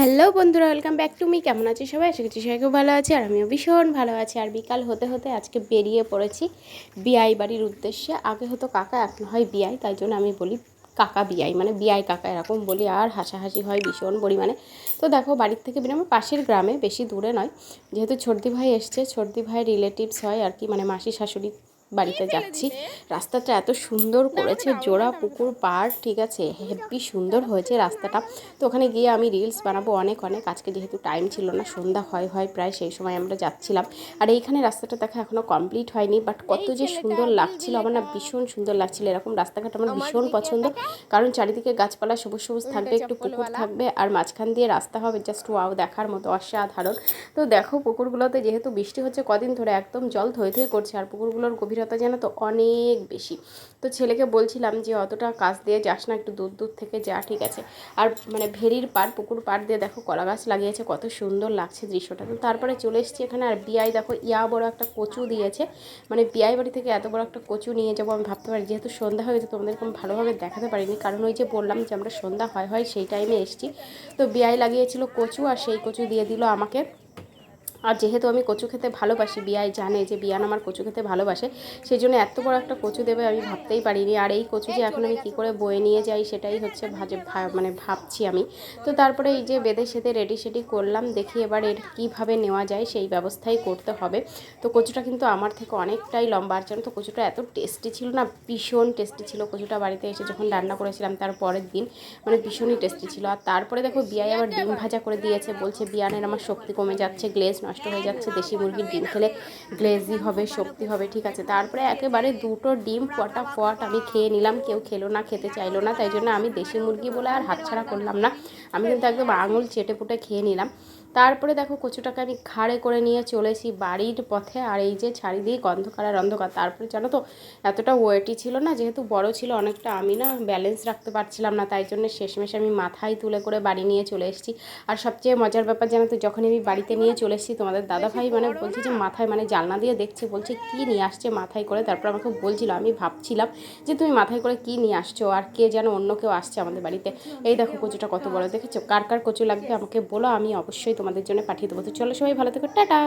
Hello বন্ধুরা, welcome back to me. কেমন আছে সবাই? আশা করছি সবাই খুব ভালো আছে আর আমিও ভীষণ ভালো আছি। আর বিকাল হতে হতে আজকে বেরিয়ে পড়েছি বিআই বাড়ির উদ্দেশ্যে। আগে হতো কাকা, এখন হয় বিআই। তাই জন্য আমি বলি কাকা বিআই মানে বিআই কাকা এরকম বলি। আর হাসাহাসি হয় ভীষণ পরিমাণে। তো দেখো, বাড়ির থেকে বেরোবো পাশের গ্রামে, বেশি দূরে নয়। যেহেতু ছর্দি ভাই এসছে, ছর্দি ভাই রিলেটিভস হয় আর কি মানে মাসি শাশুড়ি বাড়িতে যাচ্ছি। রাস্তাটা এত সুন্দর করেছে জোড়া পুকুর পাড় ঠিক আছে হেব্বি সুন্দর হয়েছে রাস্তাটা। তো ওখানে গিয়ে আমি রিলস বানাবো অনেক অনেক। আজকে যেহেতু টাইম ছিল না সন্ধ্যা হয় হয় প্রায় সেই সময় আমরা যাচ্ছিলাম। আর এইখানে রাস্তাটা দেখা এখনও কমপ্লিট হয়নি বাট কত যে সুন্দর লাগছিল আমার না ভীষণ সুন্দর লাগছিল। এরকম রাস্তাঘাট আমার ভীষণ পছন্দ। কারণ চারিদিকে গাছপালা সবুজ সবুজ থাকবে একটু পুকুর থাকবে আর মাঝখান দিয়ে রাস্তা হবে জাস্ট ওয়াও দেখার মতো অসাধারণ। তো দেখো পুকুরগুলোতে যেহেতু বৃষ্টি হচ্ছে কদিন ধরে একদম জল থই থই করছে আর পুকুরগুলোর গভীরতা জানো তো অনেক বেশি। তো ছেলেকে বলছিলাম যে, অতটা কাজ দিয়ে যাস না, একটু দূর দূর থেকে যা, ঠিক আছে। আর মানে ভেরির পাড়, পুকুর পাড় দিয়ে দেখো কলা গাছ লাগিয়েছে, কত সুন্দর লাগছে দৃশ্যটা। তো তারপরে চলে এসেছি এখানে, আর বিয়াই দেখো, ইয়া বড় একটা কচু দিয়েছে। মানে বিয়াই বাড়ি থেকে এত বড় একটা কচু নিয়ে যাব, আমি ভাবতে পারি যেহেতু সন্ধ্যা হয়ে গেছে তোমাদেরকে আমি ভালোভাবে দেখাতে পারিনি। কারণ ওই যে বললাম যে, আমরা সন্ধ্যা হয় হয় সেই টাইমে এসেছি। তো বিয়াই লাগিয়েছিল কচু, আর সেই কচু দিয়ে দিল আমাকে। আর যেহেতু আমি কচু খেতে ভালোবাসি, বিয়াই জানে যে বিয়ান আমার কচু খেতে ভালোবাসে সেই জন্য এত বড় একটা কচু দেবে আমি ভাবতেই পারিনি। আর এই কচু যে এখন আমি কী করে বয়ে নিয়ে যাই সেটাই হচ্ছে ভাজে মানে ভাবছি আমি। তো তারপরে এই যে বেঁধে সেতে রেডি সেডি করলাম, দেখি এবার এর কীভাবে নেওয়া যায় সেই ব্যবস্থাই করতে হবে। তো কচুটা কিন্তু আমার থেকে অনেকটাই লম্বা, আর তো কচুটা এত টেস্টি ছিল না, ভীষণ টেস্টি ছিল। কচুটা বাড়িতে এসে যখন রান্না করেছিলাম তার পরের দিন মানে ভীষণই টেস্টি ছিল। আর তারপরে দেখো বিয়াই আবার ডিম ভাজা করে দিয়েছে, বলছে বিয়ানের আমার শক্তি কমে যাচ্ছে গ্লেজ নষ্ট হয়ে যাচ্ছে, দেশি মুরগির ডিম খেলে গ্লেজি হবে, শক্তি হবে, ঠিক আছে। তারপরে একেবারে দুটো ডিম ফটাফট আমি খেয়ে নিলাম, কেউ খেলো না, খেতে চাইলো না, তাই জন্য আমি দেশি মুরগি বলে আর হাতছাড়া করলাম না। আমি কিন্তু একদম আঙুল চেটে পুটে খেয়ে নিলাম। তারপরে দেখো কচুটাকে আমি ঘাড়ে করে নিয়ে চলেছি বাড়ির পথে। আর এই যে ছাড়ি দিয়ে অন্ধকার আর অন্ধকার, তারপরে জানো তো এতটা ওয়েটই ছিল না, যেহেতু বড় ছিল অনেকটা, আমি না ব্যালেন্স রাখতে পারছিলাম না, তাই জন্য শেষমেশ আমি মাথায় তুলে করে বাড়ি নিয়ে চলে এসেছি। আর সবচেয়ে মজার ব্যাপার জানো তো যখন আমি বাড়িতে নিয়ে চলে এসেছি, তোমাদের দাদাভাই মানে বলছে যে মাথায় মানে জালনা দিয়ে দেখছে, বলছে কী নিয়ে আসছে মাথায় করে, তারপর আমাকে বলছিল, আমি ভাবছিলাম যে তুমি মাথায় করে কী নিয়ে আসছো, আর কে যেন অন্য কেউ আসছে আমাদের বাড়িতে। এই দেখো কচুটা কত বড়, দেখেছ? কার কার কচু লাগবে আমাকে বলো, আমি অবশ্যই তোমাদের জন্য পাঠিয়ে দেবো। তো চলো সবাই ভালো থেকো টাটা।